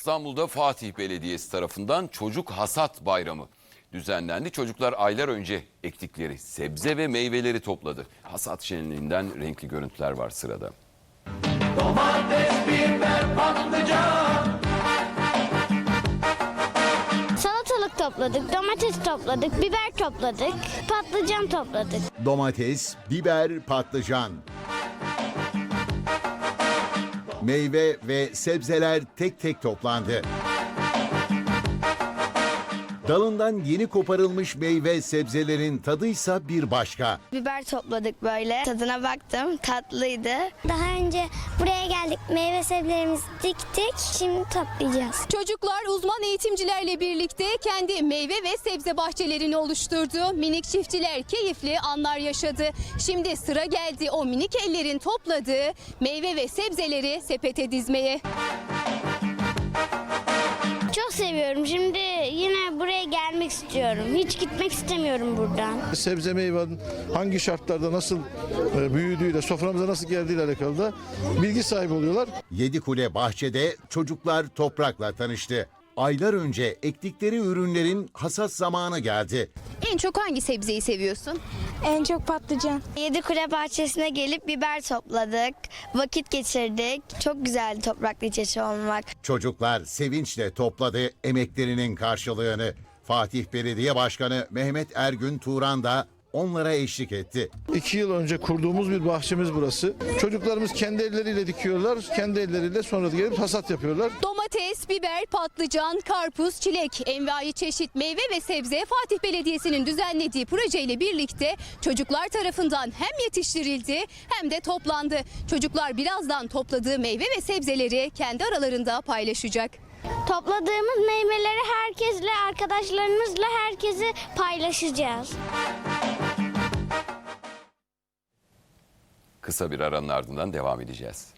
İstanbul'da Fatih Belediyesi tarafından Çocuk Hasat Bayramı düzenlendi. Çocuklar aylar önce ektikleri sebze ve meyveleri topladı. Hasat şenliğinden renkli görüntüler var sırada. Salatalık topladık, domates topladık, biber topladık, patlıcan topladık. Domates, biber, patlıcan. Meyve ve sebzeler tek tek toplandı. Dalından yeni koparılmış meyve sebzelerin tadıysa bir başka. Biber topladık böyle. Tadına baktım. Tatlıydı. Daha önce buraya geldik, meyve sebzelerimizi diktik, şimdi toplayacağız. Çocuklar uzman eğitimcilerle birlikte kendi meyve ve sebze bahçelerini oluşturdu. Minik çiftçiler keyifli anlar yaşadı. Şimdi sıra geldi o minik ellerin topladığı meyve ve sebzeleri sepete dizmeye. Çok seviyorum. Şimdi gelmek istiyorum. Hiç gitmek istemiyorum buradan. sebze meyvenin hangi şartlarda nasıl e, büyüdüğüyle, soframıza nasıl geldiğiyle alakalı da bilgi sahibi oluyorlar. Yedikule bahçede çocuklar toprakla tanıştı. Aylar önce ektikleri ürünlerin hasat zamanı geldi. En çok hangi sebzeyi seviyorsun? En çok patlıcan. Yedi Kule bahçesine gelip biber topladık. Vakit geçirdik. Çok güzeldi toprakla iç içe olmak. Çocuklar sevinçle topladı emeklerinin karşılığını. Fatih Belediye Başkanı Mehmet Ergün Turan da onlara eşlik etti. İki yıl önce kurduğumuz bir bahçemiz burası. Çocuklarımız kendi elleriyle dikiyorlar, kendi elleriyle sonra da gelip hasat yapıyorlar. Domates, biber, patlıcan, karpuz, çilek, envai çeşit meyve ve sebze Fatih Belediyesi'nin düzenlediği projeyle birlikte çocuklar tarafından hem yetiştirildi hem de toplandı. Çocuklar birazdan topladığı meyve ve sebzeleri kendi aralarında paylaşacak. Topladığımız meyveleri herkesle, arkadaşlarımızla herkesi paylaşacağız. Kısa bir aranın ardından devam edeceğiz.